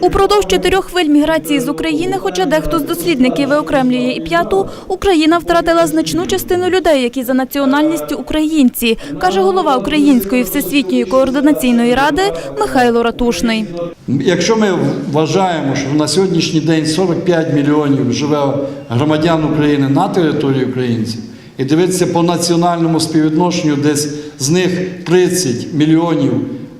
Упродовж чотирьох хвиль міграції з України, хоча дехто з дослідників виокремлює і п'яту, Україна втратила значну частину людей, які за національністю українці, каже голова Української всесвітньої координаційної ради Михайло Ратушний. Якщо ми вважаємо, що на сьогоднішній день 45 мільйонів живе громадян України на території українців, і дивитися по національному співвідношенню, десь з них 30 мільйонів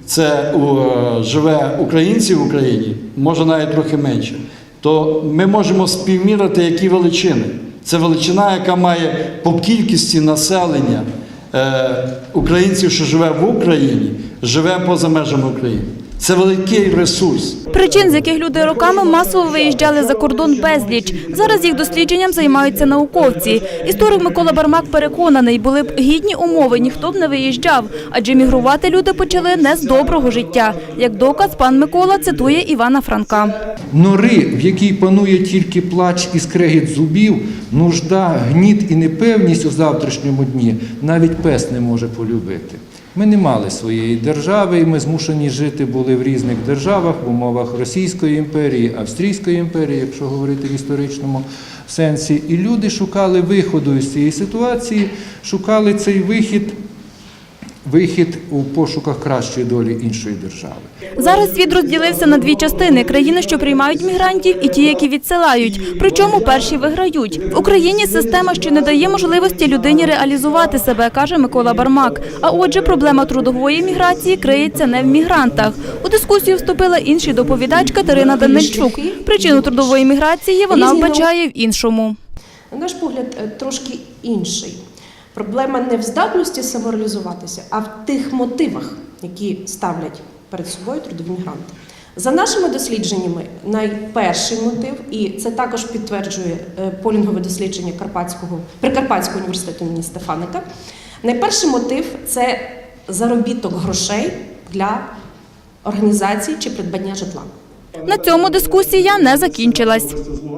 це е, живе українців в Україні, може навіть трохи менше, то ми можемо співмірити які величини. Це величина, яка має по кількості населення е, українців, що живе в Україні, живе поза межами України. Це великий ресурс. Причин, з яких люди роками масово виїжджали за кордон безліч. Зараз їх дослідженням займаються науковці. Історик Микола Бармак переконаний, були б гідні умови, ніхто б не виїжджав, адже мігрувати люди почали не з доброго життя. Як доказ, пан Микола цитує Івана Франка. Нори, в якій панує тільки плач і скрегіт зубів, нужда, гніт і непевність у завтрашньому дні, навіть пес не може полюбити. Ми не мали своєї держави, і ми змушені жити були в різних державах в умовах Російської імперії, Австрійської імперії, якщо говорити в історичному сенсі. І люди шукали виходу із цієї ситуації, шукали цей вихід, вихід у пошуках кращої долі іншої держави. Зараз світ розділився на дві частини: країни, що приймають мігрантів, і ті, які відсилають. Причому перші виграють в Україні. Система, що не дає можливості людині реалізувати себе, каже Микола Бармак. А отже, проблема трудової міграції криється не в мігрантах. У дискусію вступила інший доповідач Катерина Данильчук. Причину трудової міграції вона вбачає в іншому. На наш погляд, е, трошки інший. Проблема не в здатності самореалізуватися, а в тих мотивах, які ставлять перед собою трудові мігранти. За нашими дослідженнями, найперший мотив, і це також підтверджує е, полінгове дослідження Карпатського Прикарпатського університету імені Стефаника. Найперший мотив це заробіток грошей для організації чи придбання житла. На цьому дискусія не закінчилась.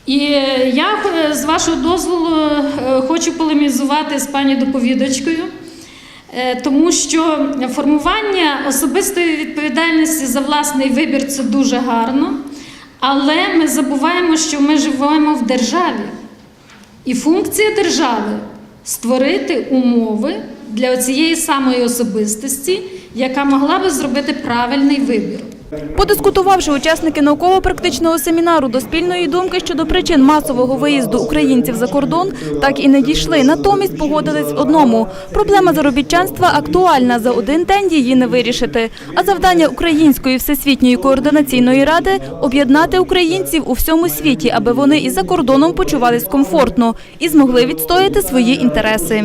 І е, я е, з вашого дозволу хочу полемізувати з пані доповідачкою, е, тому що формування особистої відповідальності за власний вибір це дуже гарно, але ми забуваємо, що ми живемо в державі. І функція держави створити умови для цієї самої особистості, яка могла би зробити правильний вибір. Подискутувавши учасники науково-практичного семінару до спільної думки щодо причин масового виїзду українців за кордон, так і не дійшли. Натомість погодились в одному: проблема заробітчанства актуальна. За один день її не вирішити. А завдання Української всесвітньої координаційної ради об'єднати українців у всьому світі, аби вони і за кордоном почувались комфортно і змогли відстояти свої інтереси.